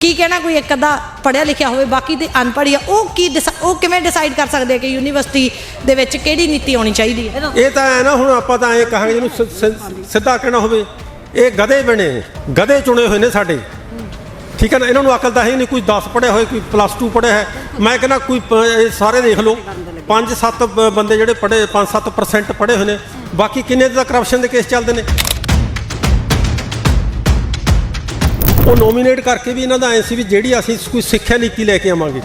ਕੀ ਕਹਿਣਾ, ਕੋਈ ਇੱਕ ਅੱਧਾ ਪੜਿਆ ਲਿਖਿਆ ਹੋਵੇ, ਬਾਕੀ ਤੇ ਅਨਪੜ੍ਹ ਆ, ਉਹ ਕੀ ਡਿਸ ਉਹ ਕਿਵੇਂ ਡਿਸਾਈਡ ਕਰ ਸਕਦੇ ਆ ਕਿ ਯੂਨੀਵਰਸਿਟੀ ਦੇ ਵਿੱਚ ਕਿਹੜੀ ਨੀਤੀ ਆਉਣੀ ਚਾਹੀਦੀ ਹੈ ਇਹ ਤਾਂ ਹੈ ਨਾ, ਹੁਣ ਆਪਾਂ ਤਾਂ ਐਂ ਕਹਾਂਗੇ ਜਿਹਨੂੰ ਸ- ਸ- ਸਿੱਧਾ ਕਹਿਣਾ ਹੋਵੇ, ਇਹ ਗਧੇ ਬਣੇ, ਗਧੇ ਚੁਣੇ ਹੋਏ ਨੇ ਸਾਡੇ। ਠੀਕ ਹੈ ਨਾ, ਇਹਨਾਂ ਨੂੰ ਅਕਲ ਤਾਂ ਹੈ ਹੀ ਨਹੀਂ, ਕੋਈ 10 ਪੜ੍ਹਿਆ ਹੋਏ, ਕੋਈ ਪਲੱਸ 2 ਪੜ੍ਹਿਆ ਹੈ। ਮੈਂ ਕਹਿੰਦਾ ਕੋਈ ਪ- ਇਹ ਸਾਰੇ ਦੇਖ ਲਓ 5-7 ਬੰਦੇ ਜਿਹੜੇ ਪੜ੍ਹੇ 5-7% ਪੜ੍ਹੇ ਹੋਏ ਨੇ, ਬਾਕੀ ਕਿੰਨੇ ਦਾ ਕਰਪਸ਼ਨ ਦੇ ਕੇਸ ਚੱਲਦੇ ਨੇ? ਉਹ ਨੋਮੀਨੇਟ ਕਰਕੇ ਵੀ ਇਹਨਾਂ ਦਾ ਐਂ ਸੀ ਵੀ ਜਿਹੜੀ ਅਸੀਂ ਕੋਈ ਸਿੱਖਿਆ ਨੀਤੀ ਲੈ ਕੇ ਆਵਾਂਗੇ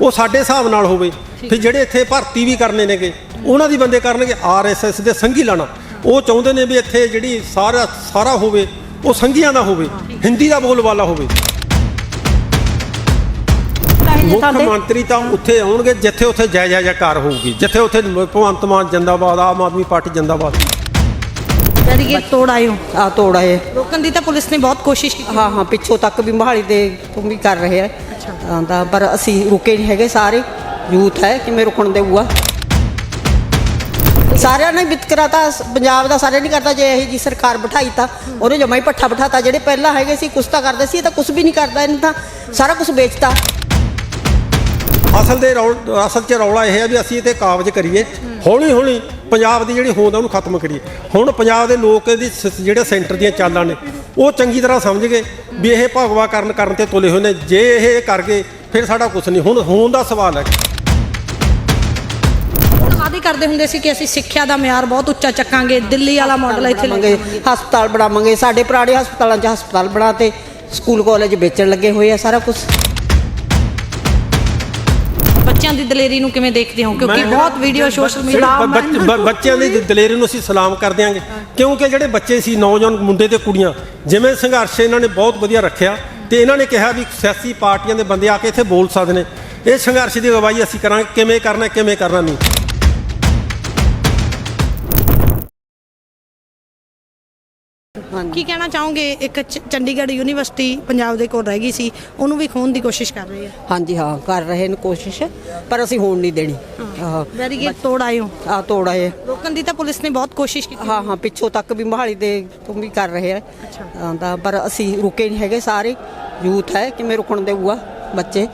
ਉਹ ਸਾਡੇ ਹਿਸਾਬ ਨਾਲ ਹੋਵੇ। ਫਿਰ ਜਿਹੜੇ ਇੱਥੇ ਭਰਤੀ ਵੀ ਕਰਨੇ ਨੇਗੇ ਉਹਨਾਂ ਦੀ ਬੰਦੇ ਕਰਨਗੇ ਆਰਐਸਐਸ ਦੇ ਸੰਗੀ ਲਾਣਾ। ਉਹ ਚਾਹੁੰਦੇ ਨੇ ਵੀ ਇੱਥੇ ਜਿਹੜੀ ਸਾਰਾ ਸਾਰਾ ਹੋਵੇ ਉਹ ਸੰਗੀਆਂ ਦਾ ਹੋਵੇ ਹਿੰਦੀ ਦਾ ਬੋਲਬਾਲਾ ਹੋਵੇ। ਮੁੱਖ ਮੰਤਰੀ ਤਾਂ ਉੱਥੇ ਆਉਣਗੇ ਜਿੱਥੇ ਉੱਥੇ ਜੈ ਜੈ ਜੈਕਾਰ ਹੋਊਗੀ ਜਿੱਥੇ ਉੱਥੇ ਭਗਵੰਤ ਮਾਨ ਜਿੰਦਾਬਾਦ ਆਮ ਆਦਮੀ ਪਾਰਟੀ ਜਿੰਦਾਬਾਦ। ਬੈਰੀਕੇਡ ਤੋੜ ਆਏ ਹੋ? ਆ ਤੋੜਾ ਹੈ ਰੋਕਣ ਦੀ ਤਾਂ ਪੁਲਿਸ ਨੇ ਬਹੁਤ ਕੋਸ਼ਿਸ਼ ਕੀਤੀ। ਹਾਂ ਹਾਂ ਪਿੱਛੋਂ ਤੱਕ ਵੀ ਮੋਹਾਲੀ ਦੇ ਤੋਂ ਵੀ ਕਰ ਰਹੇ ਆ। ਹਾਂ, ਤਾਂ ਪਰ ਅਸੀਂ ਰੁਕੇ ਨਹੀਂ ਹੈਗੇ ਸਾਰੇ ਯੂਥ ਹੈ ਕਿਵੇਂ ਰੁਕਣ ਦੇਊਗਾ ਸਾਰਿਆਂ ਨੇ ਵਿਤਕਰਾ ਤਾਂ ਸ- ਪੰਜਾਬ ਦਾ ਸਾਰੇ ਨਹੀਂ ਕਰਦਾ ਜੇ ਇਹ ਜੀ ਸਰਕਾਰ ਬਿਠਾਈ ਤਾਂ ਉਹਨੇ ਜਮਾ ਹੀ ਪੱਠਾ ਬਿਠਾਤਾ। ਜਿਹੜੇ ਪਹਿਲਾਂ ਹੈਗੇ ਸੀ ਕੁਛ ਤਾਂ ਕਰਦੇ ਸੀ ਇਹ ਤਾਂ ਕੁਛ ਵੀ ਨਹੀਂ ਕਰਦਾ ਇਹਨੇ ਤਾਂ ਸਾਰਾ ਕੁਝ ਵੇਚਤਾ। ਅਸਲ ਦੇ ਰੌਲ- ਅਸਲ 'ਚ ਰੌਲਾ ਇਹ ਹੈ ਵੀ ਅਸੀਂ ਇਹਤੇ ਕਾਬਜ ਕਰੀਏ। ਹੌਲੀ ਹੌਲੀ ਪੰਜਾਬ ਦੀ ਜਿਹੜੀ ਹੋਂਦ ਆ ਉਹਨੂੰ ਖਤਮ ਕਰੀਏ। ਹੁਣ ਪੰਜਾਬ ਦੇ ਲੋਕ ਇਹਦੀ ਸ- ਜਿਹੜੇ ਸੈਂਟਰ ਦੀਆਂ ਚਾਲਾਂ ਨੇ ਉਹ ਚੰਗੀ ਤਰ੍ਹਾਂ ਸਮਝ ਗਏ ਵੀ ਇਹ ਭਗਵਾ ਕਰਨ ਕਰਨ ਤੇ ਤੁਲੇ ਹੋਏ ਨੇ। ਜੇ ਇਹ ਕਰ ਗਏ ਫਿਰ ਸਾਡਾ ਕੁਝ ਨਹੀਂ। ਹੁਣ ਹੋਣ ਦਾ ਸਵਾਲ ਹੈ। ਵਾਅਦੇ ਕਰਦੇ ਹੁੰਦੇ ਸੀ ਕਿ ਅਸੀਂ ਸਿੱਖਿਆ ਦਾ ਮਿਆਰ ਬਹੁਤ ਉੱਚਾ ਚੱਕਾਂਗੇ ਦਿੱਲੀ ਵਾਲਾ ਮਾਡਲ ਇੱਥੇ ਲੈ ਕੇ ਬਣਾਵਾਂਗੇ ਹਸਪਤਾਲ ਬਣਾਵਾਂਗੇ। ਸਾਡੇ ਪੁਰਾਣੇ ਹਸਪਤਾਲਾਂ 'ਚ ਹਸਪਤਾਲ ਬਣਾਤੇ ਸਕੂਲ ਕਾਲਜ ਵੇਚਣ ਲੱਗੇ ਹੋਏ ਆ ਸਾਰਾ ਕੁਝ ਬੱਚਿਆਂ ਦੀ ਦਲੇਰੀ ਨੂੰ ਕਿਵੇਂ ਦੇਖਦੇ ਹੋ? ਕਿਉਂਕਿ ਮੈਂ- ਬਹੁਤ ਵੀਡੀਓ ਸੋਸ਼ਲ ਮੀਡੀਆ ਬ- ਬੱਚ- ਬ- ਬੱਚਿਆਂ ਦੀ ਦਲੇਰੀ ਨੂੰ ਅਸੀਂ ਸਲਾਮ ਕਰ ਦਿਆਂਗੇ। ਕਿਉਂਕਿ ਜਿਹੜੇ ਬੱਚੇ ਸੀ ਨੌਜਵਾਨ ਮੁੰਡੇ ਤੇ ਕੁੜੀਆਂ ਜਿਵੇਂ ਸੰਘਰਸ਼ ਇਹਨਾਂ ਨੇ ਬਹੁਤ ਵਧੀਆ ਰੱਖਿਆ ਤੇ ਇਹਨਾਂ ਨੇ ਕਿਹਾ ਵੀ ਸਿਆਸੀ ਪਾਰਟੀਆਂ ਦੇ ਬੰਦੇ ਆ ਕੇ ਇੱਥੇ ਬੋਲ ਸਕਦੇ ਨੇ। ਇਹ ਸੰਘਰਸ਼ ਦੀ ਅਗਵਾਈ ਅਸੀਂ ਕਰਾਂਗੇ ਕਿਵੇਂ ਕਰਨਾ ਕਿਵੇਂ ਕਰਨਾ ਨਹੀਂ। ਕੀ ਕਹਿਣਾ ਚਾਹੋਗੇ? ਇੱਕ ਚ- ਚੰਡੀਗੜ੍ਹ ਯੂਨੀਵਰਸਿਟੀ ਪੰਜਾਬ ਦੇ ਕੋਲ ਰਹਿ ਗਈ ਸੀ ਉਹਨੂੰ ਵੀ ਖੋਣ ਦੀ ਕੋਸ਼ਿਸ਼ ਕਰ ਰਹੇ ਆ ਹਾਂਜੀ ਹਾਂ ਕਰ ਰਹੇ ਨੇ ਕੋਸ਼ਿਸ਼ ਪਰ ਅਸੀਂ ਹੋਣ ਨਹੀਂ ਦੇਣੀ। ਹਾਂ। ਬੈਰੀਕੇਡ ਤੋੜ ਆਏ ਹੋ? ਆ ਤੋੜਾ ਹੈ ਰੋਕਣ ਦੀ ਤਾਂ ਪੁਲਿਸ ਨੇ ਬਹੁਤ ਕੋਸ਼ਿਸ਼ ਕੀਤੀ। ਹਾਂ ਹਾਂ ਪਿੱਛੋਂ ਤੱਕ ਵੀ ਮੋਹਾਲੀ ਦੇ ਤੋਂ ਵੀ ਕਰ ਰਹੇ ਆ। ਹਾਂ, ਤਾਂ ਪਰ ਅਸੀਂ ਰੁਕੇ ਨਹੀਂ ਹੈਗੇ ਸਾਰੇ ਯੂਥ ਹੈ ਕਿਵੇਂ ਰੁਕਣ ਦੇਊਗਾ ਬੱਚੇ।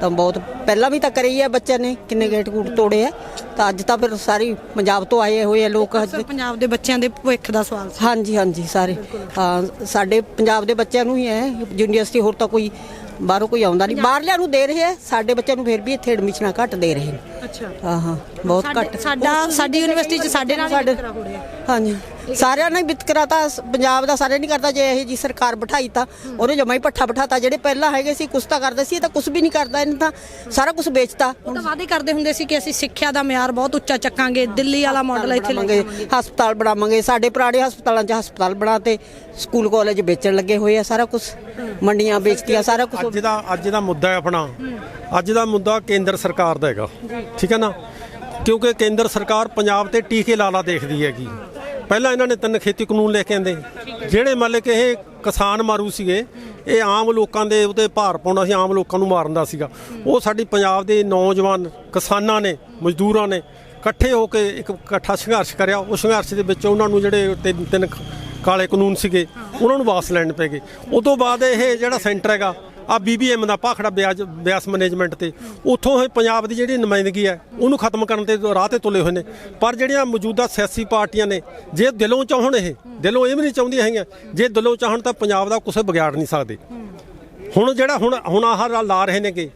ਤਾਂ ਬਹੁਤ ਪਹਿਲਾਂ ਵੀ ਤਾਂ ਕਰੇ ਆ ਬੱਚਿਆਂ ਨੇ ਕਿੰਨੇ ਗੇਟ ਗੂਟ ਤੋੜੇ ਆ। ਤਾਂ ਅੱਜ ਤਾਂ ਫਿਰ ਸਾਰੀ ਪੰਜਾਬ ਤੋਂ ਆਏ ਹੋਏ ਆ ਲੋਕ ਸਰ ਪੰਜਾਬ ਦੇ ਬੱਚਿਆਂ ਦੇ ਭਵਿੱਖ ਦਾ ਸਵਾਲ ਸੀ। ਹਾਂਜੀ ਹਾਂਜੀ ਸਾਰੇ। ਹਾਂ ਸਾਡੇ ਪੰਜਾਬ ਦੇ ਬੱਚਿਆਂ ਨੂੰ ਹੀ ਹੈ ਯੂਨੀਵਰਸਿਟੀ ਹੋਰ ਤਾਂ ਕੋਈ ਬਾਹਰੋਂ ਕੋਈ ਆਉਂਦਾ ਨਹੀਂ। ਬਾਹਰਲਿਆਂ ਨੂੰ ਦੇ ਰਹੇ ਆ ਸਾਡੇ ਬੱਚਿਆਂ ਨੂੰ ਫਿਰ ਵੀ ਇੱਥੇ ਐਡਮਿਸ਼ਨਾਂ ਘੱਟ ਦੇ ਰਹੇ ਨੇ। ਅੱਛਾ। ਹਾਂ ਹਾਂ ਬਹੁਤ ਘੱਟ। ਸਾਡਾ ਸਾਡੀ ਯੂਨੀਵਰਸਿਟੀ 'ਚ ਸਾਡੇ ਨਾਲ ਸਾਡੇ- ਹਾਂਜੀ। ਸਾਰਿਆਂ ਨੇ ਵਿਤਕਰਾ ਤਾਂ ਸ- ਪੰਜਾਬ ਦਾ ਸਾਰੇ ਨਹੀਂ ਕਰਦਾ ਜੇ ਇਹ ਜੀ ਸਰਕਾਰ ਬਿਠਾਈ ਤਾਂ ਉਹਨੇ ਜਮਾ ਹੀ ਪੱਠਾ ਬਿਠਾਤਾ। ਜਿਹੜੇ ਪਹਿਲਾਂ ਹੈਗੇ ਸੀ ਕੁਛ ਤਾਂ ਕਰਦੇ ਸੀ ਇਹ ਤਾਂ ਕੁਛ ਵੀ ਨਹੀਂ ਕਰਦਾ ਇਹਨੇ ਤਾਂ ਸਾਰਾ ਕੁਝ ਵੇਚਤਾ। ਉਹ ਤਾਂ ਵਾਅਦੇ ਕਰਦੇ ਹੁੰਦੇ ਸੀ ਕਿ ਅਸੀਂ ਸਿੱਖਿਆ ਦਾ ਮਿਆਰ ਬਹੁਤ ਉੱਚਾ ਚੱਕਾਂਗੇ ਦਿੱਲੀ ਵਾਲਾ ਮਾਡਲ ਇੱਥੇ ਲੈ ਕੇ ਹਸਪਤਾਲ ਬਣਾਵਾਂਗੇ। ਸਾਡੇ ਪੁਰਾਣੇ ਹਸਪਤਾਲਾਂ 'ਚ ਹਸਪਤਾਲ ਬਣਾਤੇ ਸਕੂਲ ਕਾਲਜ ਵੇਚਣ ਲੱਗੇ ਹੋਏ ਆ ਸਾਰਾ ਕੁਝ ਮੰਡੀਆਂ ਵੇਚਤੀਆਂ ਸਾਰਾ ਕੁਝ ਅੱਜ ਦਾ ਅੱਜ ਦਾ ਮੁੱਦਾ ਹੈ ਆਪਣਾ। ਅੱਜ ਦਾ ਮੁੱਦਾ ਕੇਂਦਰ ਸਰਕਾਰ ਦਾ ਹੈਗਾ। ਠੀਕ ਹੈ ਨਾ? ਕਿਉਂਕਿ ਕੇਂਦਰ ਸਰਕਾਰ ਪੰਜਾਬ ਤੇ ਟੀਕੇ ਲਾਲਾ ਦੇਖਦੀ ਹੈਗੀ। ਪਹਿਲਾਂ ਇਹਨਾਂ ਨੇ ਤਿੰਨ ਖੇਤੀ ਕਾਨੂੰਨ ਲੈ ਕੇ ਆਂਦੇ। ਜਿਹੜੇ ਮਤਲਬ ਕਿ ਇਹ ਕਿਸਾਨ ਮਾਰੂ ਸੀਗੇ, ਇਹ ਆਮ ਲੋਕਾਂ ਦੇ ਉਹਤੇ ਭਾਰ ਪਾਉਣਾ ਸੀ, ਆਮ ਲੋਕਾਂ ਨੂੰ ਮਾਰਨ ਦਾ ਸੀਗਾ। ਉਹ ਸਾਡੀ ਪੰਜਾਬ ਦੇ ਨੌਜਵਾਨ ਕਿਸਾਨਾਂ ਨੇ, ਮਜ਼ਦੂਰਾਂ ਨੇ ਇਕੱਠੇ ਹੋ ਕੇ ਇੱਕ ਇਕੱਠਾ ਸੰਘਰਸ਼ ਕਰਿਆ। ਉਹ ਸੰਘਰਸ਼ ਦੇ ਵਿੱਚ ਉਹਨਾਂ ਨੂੰ ਜਿਹੜੇ ਤਿੰਨ ਤਿੰਨ ਕਾਲੇ ਕਾਨੂੰਨ ਸੀਗੇ, ਉਹਨਾਂ ਨੂੰ ਵਾਪਸ ਲੈਣ ਪੈ ਗਏ। ਉਸ ਤੋਂ ਬਾਅਦ ਇਹ ਜਿਹੜਾ ਸੈਂਟਰ ਹੈਗਾ ਆ ਬੀਬੀਐਮ ਦਾ ਭਾਖੜਾ ਬਿਆਜ ਬਿਆਸ ਮੈਨੇਜਮੈਂਟ ਤੇ। ਉੱਥੋਂ ਇਹ ਪੰਜਾਬ ਦੀ ਜਿਹੜੀ ਨੁਮਾਇੰਦਗੀ ਹੈ, ਉਹਨੂੰ ਖਤਮ ਕਰਨ ਤੇ ਰਾਹ ਤੇ ਤੁਲੇ ਹੋਏ ਨੇ। ਪਰ ਜਿਹੜੀਆਂ ਮੌਜੂਦਾ ਸਿਆਸੀ ਪਾਰਟੀਆਂ ਨੇ, ਜੇ ਦਿਲੋਂ ਚਾਹਣ ਇਹ, ਦਿਲੋਂ ਇਹ ਵੀ ਨਹੀਂ ਚਾਹੁੰਦੀਆਂ ਹੈਗੀਆਂ, ਜੇ ਦਿਲੋਂ ਚਾਹਣ ਤਾਂ ਪੰਜਾਬ ਦਾ ਕੁਛ ਵਿਗਾੜ ਨਹੀਂ ਸਕਦੇ। ਹੁਣ ਜਿਹੜਾ ਹੁਣ ਹੁਣ ਆਹ ਲਾ ਰਹੇ ਨੇਗੇ,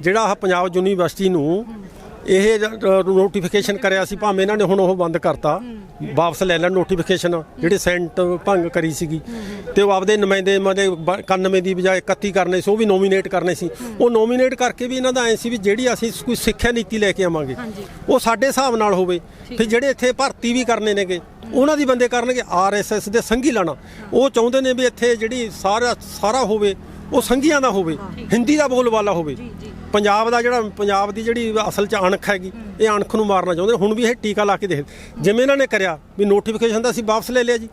ਜਿਹੜਾ ਆਹ ਪੰਜਾਬ ਯੂਨੀਵਰਸਿਟੀ ਨੂੰ ਇਹ ਨੋਟੀਫਿਕੇਸ਼ਨ ਕਰਿਆ ਸੀ, ਭਾਵੇਂ ਇਹਨਾਂ ਨੇ ਹੁਣ ਉਹ ਬੰਦ ਕਰਤਾ। ਵਾਪਸ ਲੈ ਲੈਣ ਨੋਟੀਫਿਕੇਸ਼ਨ ਜਿਹੜੀ ਸੈਂਟ ਭੰਗ ਕਰੀ ਸੀਗੀ। ਤੇ ਉਹ ਆਪਦੇ ਨੁਮਾਇੰਦੇ ਮਤਲਬ 91 ਦੀ ਬਜਾਏ 31 ਕਰਨੇ ਸੀ ਉਹ ਵੀ ਨੋਮੀਨੇਟ ਕਰਨੇ ਸੀ। ਉਹ ਨੋਮੀਨੇਟ ਕਰਕੇ ਵੀ ਇਹਨਾਂ ਦਾ ਐ ਸੀ ਵੀ ਜਿਹੜੀ ਅਸੀਂ ਕੋਈ ਸਿੱਖਿਆ ਨੀਤੀ ਲੈ ਕੇ ਆਵਾਂਗੇ ਉਹ ਸਾਡੇ ਹਿਸਾਬ ਨਾਲ ਹੋਵੇ। ਫਿਰ ਜਿਹੜੇ ਇੱਥੇ ਭਰਤੀ ਵੀ ਕਰਨੇ ਨੇਗੇ ਉਹਨਾਂ ਦੀ ਬੰਦੇ ਕਰਨਗੇ ਆਰਐਸਐਸ ਦੇ ਸੰਗੀ ਲਾਣਾ। ਉਹ ਚਾਹੁੰਦੇ ਨੇ ਵੀ ਇੱਥੇ ਜਿਹੜੀ ਸਾਰਾ ਸਾਰਾ ਹੋਵੇ ਉਹ ਸੰਗੀਆਂ ਦਾ ਹੋਵੇ ਹਿੰਦੀ ਦਾ ਬੋਲਬਾਲਾ ਹੋਵੇ। ਪੰਜਾਬ ਦਾ ਜਿਹੜਾ, ਪੰਜਾਬ ਦੀ ਜਿਹੜੀ ਅਸਲ ਚ ਅਣਖ ਹੈਗੀ, ਇਹ ਅਣਖ ਨੂੰ ਮਾਰਨਾ ਚਾਹੁੰਦੇ ਹੁਣ ਵੀ ਇਹ ਟੀਕਾ ਲਾ ਕੇ ਦੇਖ ਜਿਵੇਂ ਇਹਨਾਂ ਨੇ ਕਰਿਆ ਵੀ ਨੋਟੀਫਿਕੇਸ਼ਨ ਦਾ ਅਸੀਂ ਵਾਪਸ ਲੈ ਲਿਆ ਜੀ।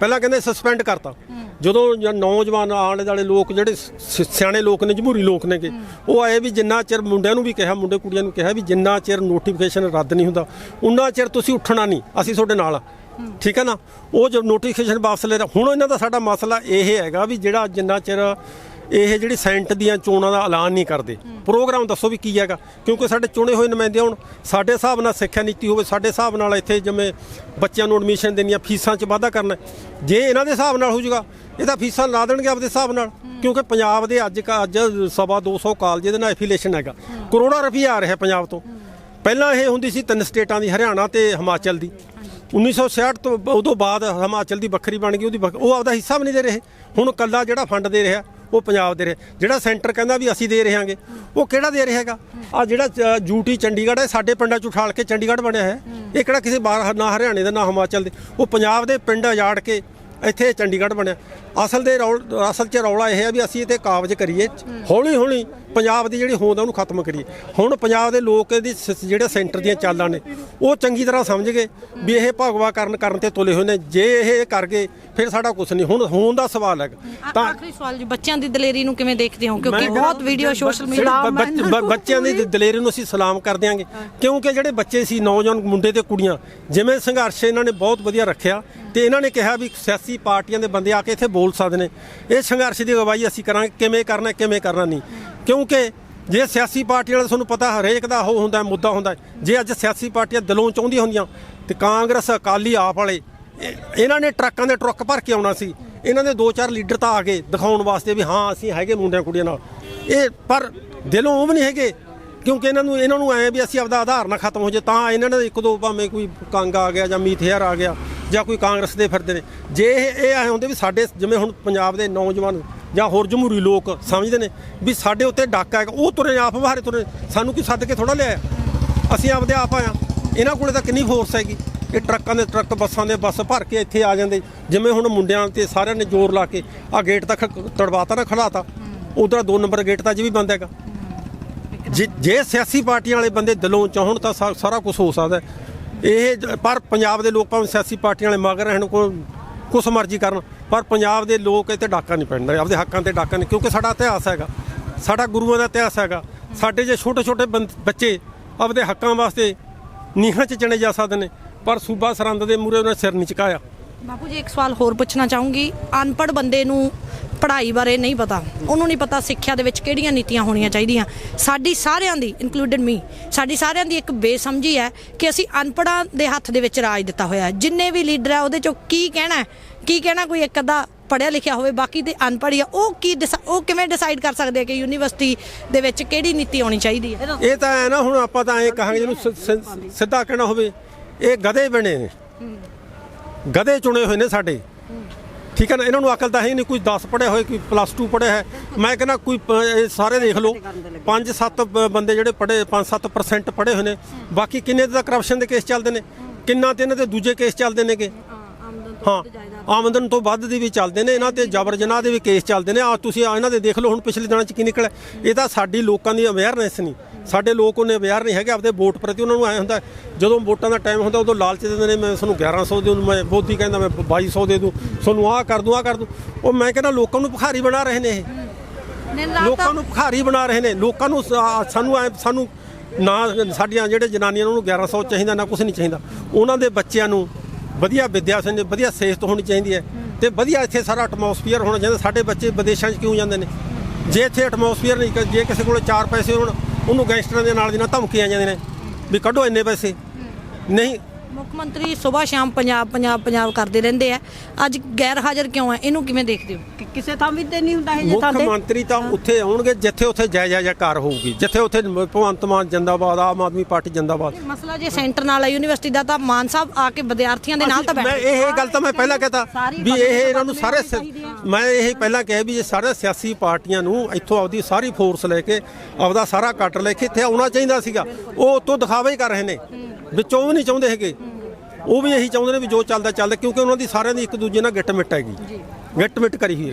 ਪਹਿਲਾਂ ਕਹਿੰਦੇ ਸਸਪੈਂਡ ਕਰਤਾ। ਜਦੋਂ ਜਾਂ ਨੌਜਵਾਨ ਆਲੇ ਵਾਲੇ ਲੋਕ ਜਿਹੜੇ ਸ- ਸਿਆਣੇ ਲੋਕ ਨੇ, ਜਮਹੂਰੀ ਲੋਕ ਨੇਗੇ, ਉਹ ਆਏ ਵੀ ਜਿੰਨਾ ਚਿਰ ਮੁੰਡਿਆਂ ਨੂੰ ਵੀ ਕਿਹਾ, ਮੁੰਡੇ ਕੁੜੀਆਂ ਨੂੰ ਕਿਹਾ ਵੀ ਜਿੰਨਾ ਚਿਰ ਨੋਟੀਫਿਕੇਸ਼ਨ ਰੱਦ ਨਹੀਂ ਹੁੰਦਾ, ਉਨਾ ਚਿਰ ਤੁਸੀਂ ਉੱਠਣਾ ਨਹੀਂ, ਅਸੀਂ ਤੁਹਾਡੇ ਨਾਲ ਠੀਕ ਹੈ ਨਾ? ਉਹ ਜੋ ਨੋਟੀਫਿਕੇਸ਼ਨ ਵਾਪਸ ਲੈ ਹੁਣ ਇਹਨਾਂ ਦਾ ਸਾਡਾ ਮਸਲਾ ਇਹ ਹੈਗਾ ਵੀ ਜਿਹੜਾ ਜਿੰਨਾ ਚਿਰ ਇਹ ਜਿਹੜੀ ਸੈਂਟ ਦੀਆਂ ਚੋਣਾਂ ਦਾ ਐਲਾਨ ਨਹੀਂ ਕਰਦੇ। ਪ੍ਰੋਗਰਾਮ ਦੱਸੋ ਵੀ ਕੀ ਹੈਗਾ? ਕਿਉਂਕਿ ਸਾਡੇ ਚੁਣੇ ਹੋਏ ਨੁਮਾਇੰਦੇ ਹੁਣ ਸਾਡੇ ਹਿਸਾਬ ਨਾਲ ਸਿੱਖਿਆ ਨੀਤੀ ਹੋਵੇ, ਸਾਡੇ ਹਿਸਾਬ ਨਾਲ ਇੱਥੇ ਜਿਵੇਂ ਬੱਚਿਆਂ ਨੂੰ ਐਡਮਿਸ਼ਨ ਦੇਣੀਆਂ, ਫੀਸਾਂ 'ਚ ਵਾਧਾ ਕਰਨਾ, ਜੇ ਇਹਨਾਂ ਦੇ ਹਿਸਾਬ ਨਾਲ ਹੋ ਜਾਊਗਾ, ਇਹ ਫੀਸਾਂ ਲਾ ਦੇਣਗੇ ਆਪਦੇ ਹਿਸਾਬ ਨਾਲ। ਕਿਉਂਕਿ ਪੰਜਾਬ ਦੇ ਅੱਜ ਕ- ਅੱਜ ਸਵਾ 200 ਕਾਲਜ ਦੇ ਨਾਲ ਐਫੀਲੀਏਸ਼ਨ ਹੈਗਾ। ਕਰੋੜਾਂ ਰੁਪਈਆ ਆ ਰਿਹਾ ਪੰਜਾਬ ਤੋਂ। ਪਹਿਲਾਂ ਇਹ ਹੁੰਦੀ ਸੀ ਤਿੰਨ ਸਟੇਟਾਂ ਦੀ, ਹਰਿਆਣਾ ਤੇ ਹਿਮਾਚਲ ਦੀ। 1966 ਤੋਂ ਬ- ਉਦੋਂ ਬਾਅਦ ਹਿਮਾਚਲ ਦੀ ਵੱਖਰੀ ਬਣ ਗਈ, ਉਹਦੀ ਵੱਖ- ਉਹ ਆਪਦਾ ਹਿੱਸਾ ਵੀ ਨਹੀਂ ਦੇ ਰਹੇ। ਹੁਣ ਕੱਲਾ ਜਿਹੜਾ ਫੰਡ ਦੇ ਰਿਹਾ ਉਹ ਪੰਜਾਬ ਦੇ ਰਿਹਾ। ਜਿਹੜਾ ਸੈਂਟਰ ਕਹਿੰਦਾ ਵੀ ਅਸੀਂ ਦੇ ਰਹੇ ਹਾਂਗੇ ਉਹ ਕਿਹੜਾ ਦੇ ਰਿਹਾ ਹੈਗਾ? ਆ ਜਿਹੜਾ ਯੂਟੀ ਚੰਡੀਗੜ੍ਹ ਹੈ ਸਾਡੇ ਪਿੰਡਾਂ ਚੋਂ ਉਠਾਲ ਕੇ ਚੰਡੀਗੜ੍ਹ ਬਣਿਆ ਹੈ। ਇਹ ਕਿਹੜਾ ਕਿਸੇ ਬਾਹਰ ਨਾ ਹਰਿਆਣੇ ਦਾ ਨਾ ਹਿਮਾਚਲ ਦੇ। ਉਹ ਪੰਜਾਬ ਦੇ ਪਿੰਡ ਉਜਾੜ ਕੇ ਇੱਥੇ ਚੰਡੀਗੜ੍ਹ ਬਣਿਆ। ਅਸਲ ਦੇ ਰੌਲ ਅਸਲ 'ਚ ਰੌਲਾ ਇਹ ਹੈ ਵੀ ਅਸੀਂ ਇੱਥੇ ਕਾਬਜ ਕਰੀਏ। ਹੌਲੀ ਹੌਲੀ ਪੰਜਾਬ ਦੀ ਜਿਹੜੀ ਹੋਂਦ ਆ ਉਹਨੂੰ ਖਤਮ ਕਰੀਏ। ਹੁਣ ਪੰਜਾਬ ਦੇ ਲੋਕ ਇਹਦੀ ਸ- ਜਿਹੜੇ ਸੈਂਟਰ ਦੀਆਂ ਚਾਲਾਂ ਨੇ ਉਹ ਚੰਗੀ ਤਰ੍ਹਾਂ ਸਮਝ ਗਏ ਵੀ ਇਹ ਭਗਵਾ ਕਰਨ ਕਰਨ ਤੇ ਤੁਲੇ ਹੋਏ ਨੇ। ਜੇ ਇਹ ਕਰ ਗਏ ਫਿਰ ਸਾਡਾ ਕੁਝ ਨਹੀਂ। ਹੁਣ ਹੋਣ ਦਾ ਸਵਾਲ ਹੈ। ਤਾਂ ਆਖਰੀ ਸਵਾਲ ਜੀ ਬੱਚਿਆਂ ਦੀ ਦਲੇਰੀ ਨੂੰ ਕਿਵੇਂ ਦੇਖਦੇ ਹੋ? ਕਿਉਂਕਿ ਬਹੁਤ ਵੀਡੀਓ ਸੋਸ਼ਲ ਮੀਡੀਆ ਬੱਚਿਆਂ ਦੀ ਦਲੇਰੀ ਨੂੰ ਅਸੀਂ ਸਲਾਮ ਕਰ ਦਿਆਂਗੇ। ਕਿਉਂਕਿ ਜਿਹੜੇ ਬੱਚੇ ਸੀ ਨੌਜਵਾਨ ਮੁੰਡੇ ਤੇ ਕੁੜੀਆਂ ਜਿਵੇਂ ਸੰਘਰਸ਼ ਇਹਨਾਂ ਨੇ ਬਹੁਤ ਵਧੀਆ ਰੱਖਿਆ ਤੇ ਇਹਨਾਂ ਨੇ ਕਿਹਾ ਵੀ ਸਿਆਸੀ ਪਾਰਟੀਆਂ ਦੇ ਬੰਦੇ ਆ ਕੇ ਇੱਥੇ ਬੋਲ ਸਕਦੇ ਨੇ। ਇਹ ਸੰਘਰਸ਼ ਦੀ ਅਗਵਾਈ ਅਸੀਂ ਕਰਾਂਗੇ ਕਿਵੇਂ ਕਰਨਾ ਕਿਵੇਂ ਕਰਨਾ ਨਹੀਂ। ਕਿਉਂਕਿ ਜੇ ਸਿਆਸੀ ਪਾਰਟੀ ਦਾ ਤੁਹਾਨੂੰ ਪਤਾ ਹਰੇਕ ਦਾ ਉਹ ਹੁੰਦਾ, ਮੁੱਦਾ ਹੁੰਦਾ। ਜੇ ਅੱਜ ਸਿਆਸੀ ਪਾਰਟੀਆਂ ਦਿਲੋਂ ਚਾਹੁੰਦੀਆਂ ਹੁੰਦੀਆਂ, ਤੇ ਕਾਂਗਰਸ, ਅਕਾਲੀ, ਆਪ ਵਾਲੇ ਇਹਨਾਂ ਨੇ ਟਰੱਕਾਂ ਦੇ ਟਰੱਕ ਭਰ ਕੇ ਆਉਣਾ ਸੀ। ਇਹਨਾਂ ਦੇ ਦੋ ਚਾਰ ਲੀਡਰ ਤਾਂ ਆ ਗਏ ਦਿਖਾਉਣ ਵਾਸਤੇ ਵੀ, ਹਾਂ, ਅਸੀਂ ਹੈਗੇ ਮੁੰਡਿਆਂ ਕੁੜੀਆਂ ਨਾਲ। ਇਹ ਪਰ ਦਿਲੋਂ ਉਹ ਵੀ ਨਹੀਂ ਹੈਗੇ, ਕਿਉਂਕਿ ਇਹਨਾਂ ਨੂੰ ਇਹਨਾਂ ਨੂੰ ਐ ਵੀ ਅਸੀਂ ਆਪਦਾ ਆਧਾਰ ਨਾ ਖਤਮ ਹੋ ਜੇ ਤਾਂ ਇਹਨਾਂ ਨੇ ਇੱਕ ਦੋ ਭਾਵੇਂ ਕੋਈ ਕੰਗ ਆ ਗਿਆ ਜਾਂ ਮੀਤ ਆ ਗਿਆ ਜਾਂ ਕੋਈ ਕਾਂਗਰਸ ਦੇ ਫਿਰਦੇ ਨੇ। ਜੇ ਇਹ ਇਹ ਐ ਹੁੰਦੇ ਵੀ ਸਾਡੇ ਜਿਵੇਂ ਹੁਣ ਪੰਜਾਬ ਦੇ ਨੌਜਵਾਨ ਜਾਂ ਹੋਰ ਜਮਹੂਰੀ ਲੋਕ ਸਮਝਦੇ ਨੇ ਵੀ ਸਾਡੇ ਉੱਤੇ ਡਾਕਾ ਹੈਗਾ ਉਹ ਤੁਰੇ ਆਪ ਬਾਹਰੇ ਤੁਰੇ। ਸਾਨੂੰ ਕੀ ਸੱਦ ਕੇ ਥੋੜਾ ਲਿਆਇਆ? ਅਸੀਂ ਆਪਦੇ ਆਪ ਆਇਆ ਇਹਨਾਂ ਕੋਲੇ ਤਾਂ ਕਿੰਨੀ ਫੋਰਸ ਹੈਗੀ? ਇਹ ਟਰੱਕਾਂ ਦੇ ਟਰੱਕ ਬੱਸਾਂ ਦੇ ਬੱਸ ਭਰ ਕੇ ਇੱਥੇ ਆ ਜਾਂਦੇ। ਜਿਵੇਂ ਹੁਣ ਮੁੰਡਿਆਂ ਤੇ ਸਾਰਿਆਂ ਨੇ ਜ਼ੋਰ ਲਾ ਕੇ ਆ ਗੇਟ ਤੱਕ ਤੜਵਾਤਾ ਨਾ ਖੜਾਤਾ ਉਧਰ ਦੋ ਨੰਬਰ ਗੇਟ ਤਾਂ ਅੱਜ ਵੀ ਬੰਦ ਹੈਗਾ। ਜੇ ਜੇ ਸਿਆਸੀ ਪਾਰਟੀਆਂ ਵਾਲੇ ਬੰਦੇ ਦਿਲੋਂ ਚਾਹਣ ਤਾਂ ਸਾਰਾ ਕੁਝ ਹੋ ਸਕਦਾ। ਹੈ। ਇਹ ਜ- ਪਰ ਪੰਜਾਬ ਦੇ ਲੋਕ ਭਾਵੇਂ ਸਿਆਸੀ ਪਾਰਟੀਆਂ ਵਾਲੇ ਮਗਰ ਰਹਿਣ ਕੋ ਕੁਛ ਮਰਜ਼ੀ ਕਰਨ, ਪਰ ਪੰਜਾਬ ਦੇ ਲੋਕ ਇੱਥੇ ਡਾਕਾ ਨਹੀਂ ਪੈਣ ਆਪਦੇ ਹੱਕਾਂ ਤੇ ਡਾਕਾ ਨਹੀਂ, ਕਿਉਂਕਿ ਸਾਡਾ ਇਤਿਹਾਸ ਹੈਗਾ, ਸਾਡਾ ਗੁਰੂਆਂ ਦਾ ਇਤਿਹਾਸ ਹੈਗਾ, ਸਾਡੇ ਜੇ ਛੋਟੇ ਛੋਟੇ ਬੱਚੇ ਆਪਦੇ ਹੱਕਾਂ ਵਾਸਤੇ ਨੀਹਾਂ 'ਚ ਚਣੇ ਜਾ ਸਕਦੇ ਨੇ, ਪਰ ਸੂਬਾ ਸਰੰਦ ਦੇ ਮੂਰੇ ਉਹਨਾਂ ਸਿਰ ਨਹੀਂ ਝੁਕਾਇਆ। ਬਾਪੂ ਜੀ, ਇੱਕ ਸਵਾਲ ਹੋਰ ਪੁੱਛਣਾ ਚਾਹੂੰਗੀ, ਅਨਪੜ੍ਹ ਬੰਦੇ ਨੂੰ ਪੜ੍ਹਾਈ ਬਾਰੇ ਨਹੀਂ ਪਤਾ। ਉਹਨੂੰ ਨਹੀਂ ਪਤਾ ਸਿੱਖਿਆ ਦੇ ਵਿੱਚ ਕਿਹੜੀਆਂ ਨੀਤੀਆਂ ਹੋਣੀਆਂ ਚਾਹੀਦੀਆਂ। ਸਾਡੀ ਸਾਰਿਆਂ ਦੀ ਇਨਕਲੂਡਡ ਮੀ ਸਾਡੀ ਸਾਰਿਆਂ ਦੀ ਇੱਕ ਬੇਸਮਝੀ ਹੈ ਕਿ ਅਸੀਂ ਅਨਪੜ੍ਹਾਂ ਦੇ ਹੱਥ ਦੇ ਵਿੱਚ ਰਾਜ ਦਿੱਤਾ ਹੋਇਆ ਹੈ। ਜਿੰਨੇ ਵੀ ਲੀਡਰ ਹੈ, ਉਹਦੇ ਚੋਂ ਕੀ ਕਹਿਣਾ ਕੀ ਕਹਿਣਾ ਕੋਈ ਇੱਕ ਅੱਧਾ ਪੜਿਆ ਲਿਖਿਆ ਹੋਵੇ, ਬਾਕੀ ਤੇ ਅਨਪੜ੍ਹ ਹੀ ਆ, ਉਹ ਕੀ ਡਿਸਾ- ਉਹ ਕਿਵੇਂ ਡਿਸਾਈਡ ਕਰ ਸਕਦੇ ਆ ਕਿ ਯੂਨੀਵਰਸਿਟੀ ਦੇ ਵਿੱਚ ਕਿਹੜੀ ਨੀਤੀ ਆਉਣੀ ਚਾਹੀਦੀ ਹੈ? ਇਹ ਤਾਂ ਐ ਨਾ, ਹੁਣ ਆਪਾਂ ਤਾਂ ਐ ਕਹਾਂਗੇ ਜਿਹਨੂੰ ਸਿੱਧਾ ਕਹਿਣਾ ਹੋਵੇ, ਇਹ ਗਧੇ ਬਣੇ ਨੇ। ਗਧੇ ਚੁਣੇ ਹੋਏ ਨੇ ਸਾਡੇ। ਠੀਕ ਹੈ ਨਾ, ਇਹਨਾਂ ਨੂੰ ਅਕਲ ਤਾਂ ਹੈ ਹੀ ਨਹੀਂ, ਕੋਈ 10 ਪੜ੍ਹਿਆ ਹੋਏ, ਕੋਈ ਪਲੱਸ 2 ਪੜ੍ਹਿਆ ਹੈ। ਮੈਂ ਕਹਿੰਦਾ ਕੋਈ ਪ- ਇਹ ਸਾਰੇ ਦੇਖ ਲਓ 5-7 ਬੰਦੇ ਜਿਹੜੇ ਪੜ੍ਹੇ 5-7% ਪੜ੍ਹੇ ਹੋਏ ਨੇ। ਬਾਕੀ ਕਿੰਨੇ ਦੇ ਤਾਂ ਕਰਪਸ਼ਨ ਦੇ ਕੇਸ ਚੱਲਦੇ ਨੇ? ਕਿੰਨਾ ਤੇ ਇਹਨਾਂ ਦੇ ਦੂਜੇ ਕੇਸ ਚੱਲਦੇ ਨੇਗੇ? ਹਾਂ, ਆਮਦਨ ਤੋਂ ਵੱਧ ਦੇ ਵੀ ਚੱਲਦੇ ਨੇ, ਇਹਨਾਂ ਤੇ ਜਬਰ ਜਨਾਹ ਦੇ ਵੀ ਕੇਸ ਚੱਲਦੇ ਨੇ। ਆ ਤੁਸੀਂ ਆ ਇਹਨਾਂ ਦੇ ਦੇਖ ਲਓ, ਹੁਣ ਪਿਛਲੇ ਦਿਨਾਂ 'ਚ ਕੀ ਨਿਕਲਿਆ? ਇਹ ਤਾਂ ਸਾਡੀ ਲੋਕਾਂ ਦੀ ਅਵੇਅਰਨੈਸ ਨਹੀਂ। ਸਾਡੇ ਲੋਕ ਉਹਨੇ ਅਵੇਅਰ ਨਹੀਂ ਹੈਗੇ ਆਪਦੇ ਵੋਟ ਪ੍ਰਤੀ ਉਹਨਾਂ ਨੂੰ ਐ ਹੁੰਦਾ ਜਦੋਂ ਵੋਟਾਂ ਦਾ ਟਾਈਮ ਹੁੰਦਾ ਉਦੋਂ ਲਾਲਚ ਦਿੰਦੇ ਨੇ ਮੈਂ ਤੁਹਾਨੂੰ 1100 ਦੇ ਦੂੰ ਮੈਂ ਮੋਦੀ ਕਹਿੰਦਾ ਮੈਂ 2200 ਦੇ ਦੂੰ ਤੁਹਾਨੂੰ ਆਹ ਕਰ ਦੂੰ ਆਹ ਕਰ ਦੂੰ। ਉਹ ਮੈਂ ਕਹਿੰਦਾ ਲੋਕਾਂ ਨੂੰ ਭਿਖਾਰੀ ਬਣਾ ਰਹੇ ਨੇ ਇਹ। ਲੋਕਾਂ ਨੂੰ ਭਿਖਾਰੀ ਬਣਾ ਰਹੇ ਨੇ। ਲੋਕਾਂ ਨੂੰ ਸਾਨੂੰ ਐਂ- ਸਾਨੂੰ ਨਾ ਸਾਡੀਆਂ ਜਿਹੜੇ ਜਨਾਨੀਆਂ ਨੂੰ 1100 ਚਾਹੀਦਾ ਨਾ ਕੁਝ ਨਹੀਂ ਚਾਹੀਦਾ। ਉਹਨਾਂ ਦੇ ਬੱਚਿਆਂ ਨੂੰ ਵਧੀਆ ਵਿਦਿਆ ਸੰਜ ਵਧੀਆ ਸਿਹਤ ਹੋਣੀ ਚਾਹੀਦੀ ਹੈ ਤੇ ਵਧੀਆ ਇੱਥੇ ਸਾਰਾ ਐਟਮੋਸਫੀਅਰ ਹੋਣਾ ਚਾਹੀਦਾ। ਸਾਡੇ ਬੱਚੇ ਵਿਦੇਸ਼ਾਂ 'ਚ ਕਿਉਂ ਜਾਂਦੇ ਨੇ? ਜੇ ਇੱਥੇ ਐਟਮੋਸਫੀਅਰ ਨਹੀਂ ਜੇ ਕਿਸੇ ਕੋਲ ਚਾਰ ਪੈਸੇ ਹੋਣ ਉਹਨੂੰ ਗੈਂਗਸਟਰਾਂ ਦੇ ਨਾਲ ਦੀ ਨਾਲ ਧਮਕੀਆਂ ਜਾਂਦੀਆਂ ਨੇ ਵੀ ਕੱਢੋ ਇੰਨੇ ਪੈਸੇ। ਨਹੀਂ ਮੁੱਖ ਮੰਤਰੀ ਸਵੇਰ ਸ਼ਾਮ ਪੰਜਾਬ ਪੰਜਾਬ ਪੰਜਾਬ ਕਰਦੇ ਰਹਿੰਦੇ ਆ। ਅੱਜ ਗੈਰ ਹਾਜ਼ਰ ਕਿਉਂ ਹੈ ਇਹਨੂੰ ਕਿਵੇਂ ਦੇਖਦੇ ਹੋ? ਕਿ ਕਿਸੇ ਥਾਂ ਵੀ ਤੇ ਨਹੀਂ ਹੁੰਦਾ ਇਹ ਜੇ ਮੁੱਖ ਥਾਂ ਮੰਤਰੀ ਤਾਂ ਉੱਥੇ ਆਉਣਗੇ ਜਿੱਥੇ ਉੱਥੇ ਜੈ ਜੈ ਜੈਕਾਰ ਹੋਊਗੀ। ਜਿੱਥੇ ਉੱਥੇ ਭਗਵੰਤ ਮਾਨ ਜਿੰਦਾਬਾਦ ਆਮ ਆਦਮੀ ਪਾਰਟੀ ਜਿੰਦਾਬਾਦ। ਮਸਲਾ ਜੇ ਸੈਂਟਰ ਨਾਲ ਹੈ ਯੂਨੀਵਰਸਿਟੀ ਦਾ ਤਾਂ ਮਾਨ ਸਾਹਿਬ ਆ ਕੇ ਵਿਦਿਆਰਥੀਆਂ ਦੇ ਨਾਲ ਤਾਂ ਮੈਂ ਬੈਠ ਇਹ ਗੱਲ ਤਾਂ ਮੈਂ ਪਹਿਲਾਂ ਕਹਤਾ ਵੀ ਇਹ ਇਹਨਾਂ ਨੂੰ ਸਾਰੇ ਸਿ- ਮੈਂ ਇਹ ਪਹਿਲਾਂ ਕਿਹਾ ਵੀ ਇਹ ਸਾਰੇ ਸਿਆਸੀ ਪਾਰਟੀਆਂ ਨੂੰ ਇੱਥੋਂ ਆਪਦੀ ਸਾਰੀ ਫੋਰਸ ਲੈ ਕੇ ਆਪਦਾ ਸਾਰਾ ਕੱਟ ਲੈ ਕੇ ਇੱਥੇ ਆਉਣਾ ਚਾਹੀਦਾ ਸੀਗਾ। ਉਹ ਉੱਤੋਂ ਦਿਖਾਵਾ ਹੀ ਕਰ ਰਹੇ ਨੇ। ਵਿੱਚੋਂ ਵੀ ਨਹੀਂ ਚਾਹੁੰਦੇ ਹੈਗੇ। ਉਹ ਵੀ ਇਹੀ ਚਾਹੁੰਦੇ ਨੇ ਵੀ ਜੋ ਚੱਲਦਾ ਚੱਲਦਾ ਕਿਉਂਕਿ ਉਹਨਾਂ ਦੀ ਸਾਰਿਆਂ ਦੀ ਇੱਕ ਦੂਜੇ ਨਾਲ ਗਿੱਟ ਮਿੱਟ ਹੈਗੀ। ਗਿੱਟ ਮਿੱਟ ਕਰੀ ਹੋਈ ਹੈ।